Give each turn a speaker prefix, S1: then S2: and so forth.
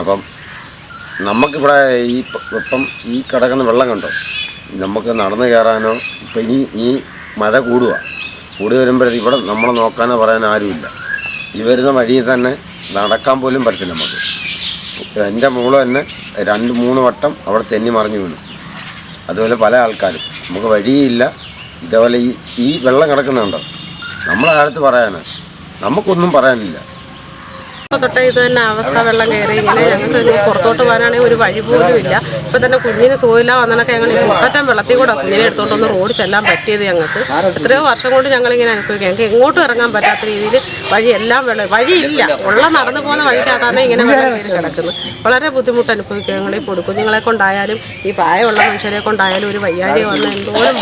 S1: അപ്പം നമുക്കിവിടെ ഈ ഇപ്പം ഈ കിടക്കുന്ന വെള്ളം കണ്ടോ? നമുക്ക് നടന്നു കയറാനോ ഇപ്പം ഇനി ഈ മഴ കൂടുക കൂടി വരുമ്പോഴത്തേക്ക് ഇവിടെ നമ്മളെ നോക്കാനോ പറയാനോ ആരുമില്ല. ഈ വരുന്ന വഴിയിൽ തന്നെ നടക്കാൻ പോലും പറ്റില്ല നമുക്ക്. എന്റെ മോൾ തന്നെ രണ്ട് മൂന്ന് വട്ടം അവിടെ തെന്നി മറിഞ്ഞു വീണു. അതുപോലെ പല ആൾക്കാരും. നമുക്ക് വഴിയില്ല. ഇതേപോലെ ഈ ഈ വെള്ളം കിടക്കുന്നുണ്ടോ? നമ്മളെ കാലത്ത് പറയാനാണ് നമുക്കൊന്നും പറയാനില്ല.
S2: തൊട്ടേ ഇത് തന്നെ അവസ്ഥ വെള്ളം കയറി ഇങ്ങനെ ഞങ്ങൾക്ക് പുറത്തോട്ട് പോകാനാണെങ്കിൽ ഒരു വഴി പോലും ഇല്ല. ഇപ്പൊ തന്നെ കുഞ്ഞിന് സുഖമില്ല വന്നതൊക്കെ ഞങ്ങൾ മുട്ടറ്റം വെള്ളത്തിൽ കൂടെ കുഞ്ഞിനെ എടുത്തോണ്ടൊന്ന് റോഡ് ചെല്ലാൻ പറ്റിയത് ഞങ്ങൾക്ക്. എത്രയോ വർഷം കൊണ്ട് ഞങ്ങൾ ഇങ്ങനെ അനുഭവിക്കുക ഞങ്ങൾക്ക് എങ്ങോട്ടും ഇറങ്ങാൻ പറ്റാത്ത രീതിയിൽ വഴി എല്ലാം വെള്ളം വഴിയില്ല ഉള്ള നടന്നു പോകുന്ന വഴിക്കകത്താണ് ഇങ്ങനെ വെള്ളം കയറി കിടക്കുന്നത്. വളരെ ബുദ്ധിമുട്ട് അനുഭവിക്കുക ഞങ്ങൾ ഈ പൊടിക്കുഞ്ഞുങ്ങളെ കൊണ്ടായാലും ഈ പ്രായമുള്ള മനുഷ്യരെ കൊണ്ടായാലും ഒരു വയ്യാതെ വന്ന എന്തോരം